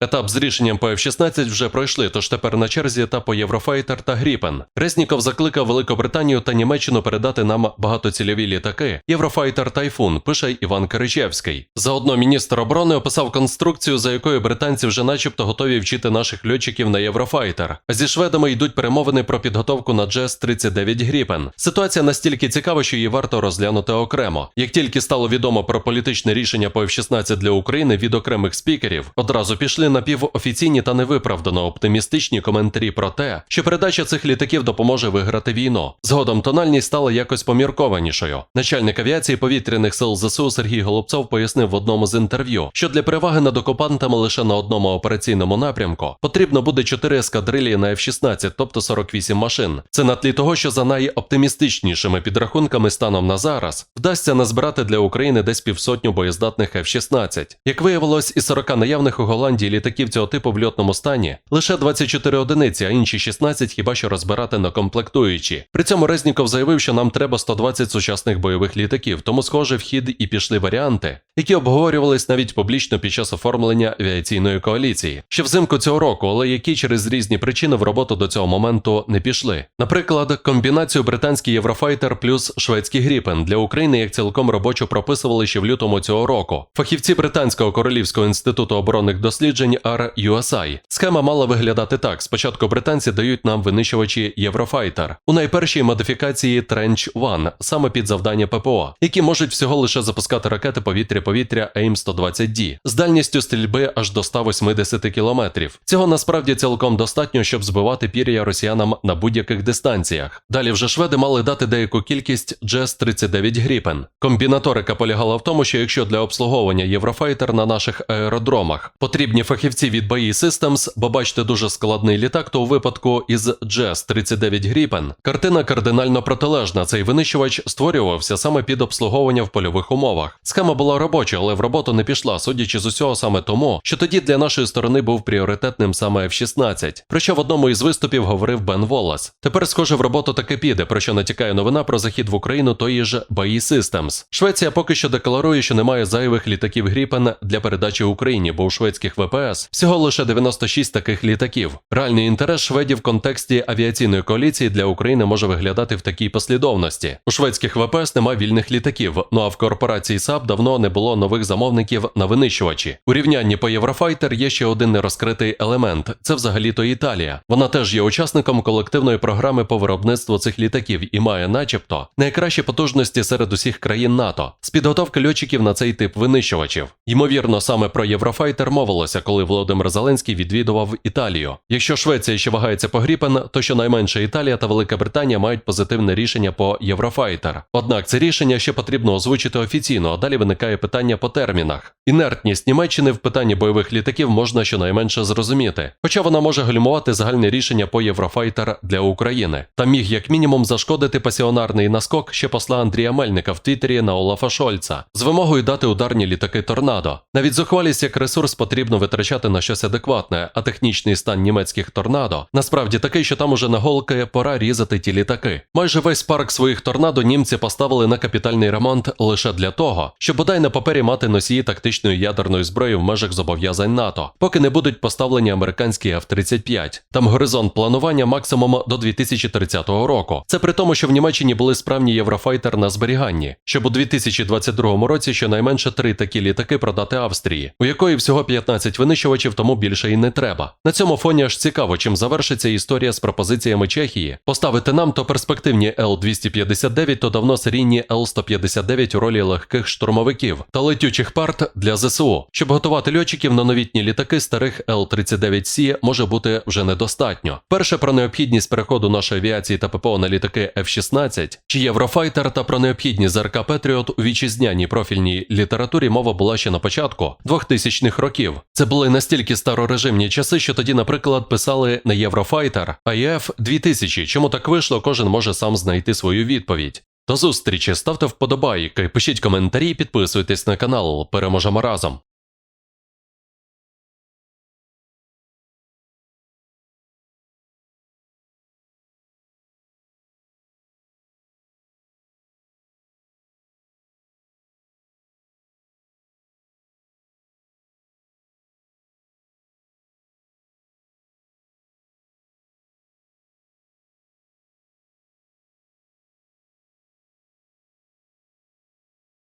Етап з рішенням по F-16 вже пройшли, тож тепер на черзі етапу Єврофайтер та Гріпен. Резніков закликав Великобританію та Німеччину передати нам багатоцільові літаки Єврофайтер Тайфун, пише Іван Киричевський. Заодно міністр оборони описав конструкцію, за якою британці вже начебто готові вчити наших льотчиків на Єврофайтер. Зі шведами йдуть перемовини про підготовку на джес 39 Гріпен. Ситуація настільки цікава, що її варто розглянути окремо. Як тільки стало відомо про політичне рішення по F-16 для України від окремих спікерів, одразу пішли напівофіційні та невиправдано оптимістичні коментарі про те, що передача цих літаків допоможе виграти війну. Згодом тональність стала якось поміркованішою. Начальник авіації повітряних сил ЗСУ Сергій Голубцов пояснив в одному з інтерв'ю, що для переваги над окупантами лише на одному операційному напрямку потрібно буде 4 ескадрилії на F-16, тобто 48 машин. Це на тлі того, що за найоптимістичнішими підрахунками станом на зараз вдасться назбирати для України десь півсотню боєздатних F-16. Як виявилось, із 40 наявних у Голландії літаків цього типу в льотному стані лише 24 одиниці, а інші 16 хіба що розбирати на комплектуючі. При цьому Резніков заявив, що нам треба 120 сучасних бойових літаків, тому схоже в хід і пішли варіанти, які обговорювались навіть публічно під час оформлення авіаційної коаліції, ще взимку цього року, але які через різні причини в роботу до цього моменту не пішли. Наприклад, комбінацію британський Єврофайтер плюс шведський Гріпен для України як цілком робочу прописували ще в лютому цього року. Фахівці британського королівського інституту оборонних досліджень RUSI. Схема мала виглядати так: спочатку британці дають нам винищувачі Єврофайтер у найпершій модифікації Trench One, саме під завдання ППО, які можуть всього лише запускати ракети повітря-повітря AIM-120D з дальністю стрільби аж до 180 кілометрів. Цього насправді цілком достатньо, щоб збивати пір'я росіянам на будь-яких дистанціях. Далі вже шведи мали дати деяку кількість JS-39 Гріпен. Комбінаторика полягала в тому, що якщо для обслуговування Єврофайтер на наших аеродромах потрібні фахівці від BAE Systems, бо бачите дуже складний літак, то у випадку із JS-39 Гріпен картина кардинально протилежна. Цей винищувач створювався саме під обслуговування в польових умовах. Схема була робоча, але в роботу не пішла, судячи з усього саме тому, що тоді для нашої сторони був пріоритетним саме F-16, про що в одному із виступів говорив Бен Волас. Тепер, схоже, в роботу таки піде, про що натякає новина про захід в Україну тої ж BAE Systems. Швеція поки що декларує, що немає зайвих літаків Гріпен для передачі Україні, бо у шведських ВПС всього лише 96 таких літаків. Реальний інтерес шведів в контексті авіаційної коаліції для України може виглядати в такій послідовності. У шведських ВПС немає вільних літаків, ну а в корпорації САП давно не було нових замовників на винищувачі. У рівнянні по Єврофайтер є ще один нерозкритий елемент це взагалі-то Італія. Вона теж є учасником колективної програми по виробництву цих літаків і має, начебто, найкращі потужності серед усіх країн НАТО з підготовки льотчиків на цей тип винищувачів. Ймовірно, саме про Єврофайтер мовилося, коли Володимир Зеленський відвідував Італію. Якщо Швеція ще вагається по Гріпен, то щонайменше Італія та Велика Британія мають позитивне рішення по Єврофайтер. Однак це рішення ще потрібно озвучити офіційно, а далі виникає питання по термінах. Інертність Німеччини в питанні бойових літаків можна щонайменше зрозуміти, хоча вона може гальмувати загальне рішення по Єврофайтер для України та міг як мінімум зашкодити пасіонарний наскок ще посла Андрія Мельника в Твіттері на Олафа Шольца з вимогою дати ударні літаки торнадо. Навіть зухвалість як ресурс потрібно витрачати на щось адекватне, а технічний стан німецьких торнадо насправді такий, що там уже наголки пора різати ті літаки. Майже весь парк своїх торнадо німці поставили на капітальний ремонт лише для того, щоб бодай на папері мати носії тактичної ядерної зброї в межах зобов'язань НАТО, поки не будуть поставлені американські F-35. Там горизонт планування максимум до 2030 року. Це при тому, що в Німеччині були справні єврофайтер на зберіганні, щоб у 2022 році щонайменше три такі літаки продати Австрії, у якої всього 15 винищувачів, тому більше і не треба. На цьому фоні аж цікаво, чим завершиться історія з пропозиціями Чехії. Поставити нам то перспективні Л-259, то давно серійні Л-159 у ролі легких штурмовиків та летючих парт для ЗСУ. Щоб готувати льотчиків на новітні літаки старих Л-39С може бути вже недостатньо. Перше про необхідність переходу нашої авіації та ППО на літаки F-16 чи Єврофайтер та про необхідність ЗРК Петріот у вітчизняній профільній літературі мова була ще на початку 2000-х років. Це були настільки старорежимні часи, що тоді, наприклад, писали на Єврофайтер АЄФ 2000. Чому так вийшло, кожен може сам знайти свою відповідь. До зустрічі, ставте вподобайки, пишіть коментарі, підписуйтесь на канал. Переможемо разом.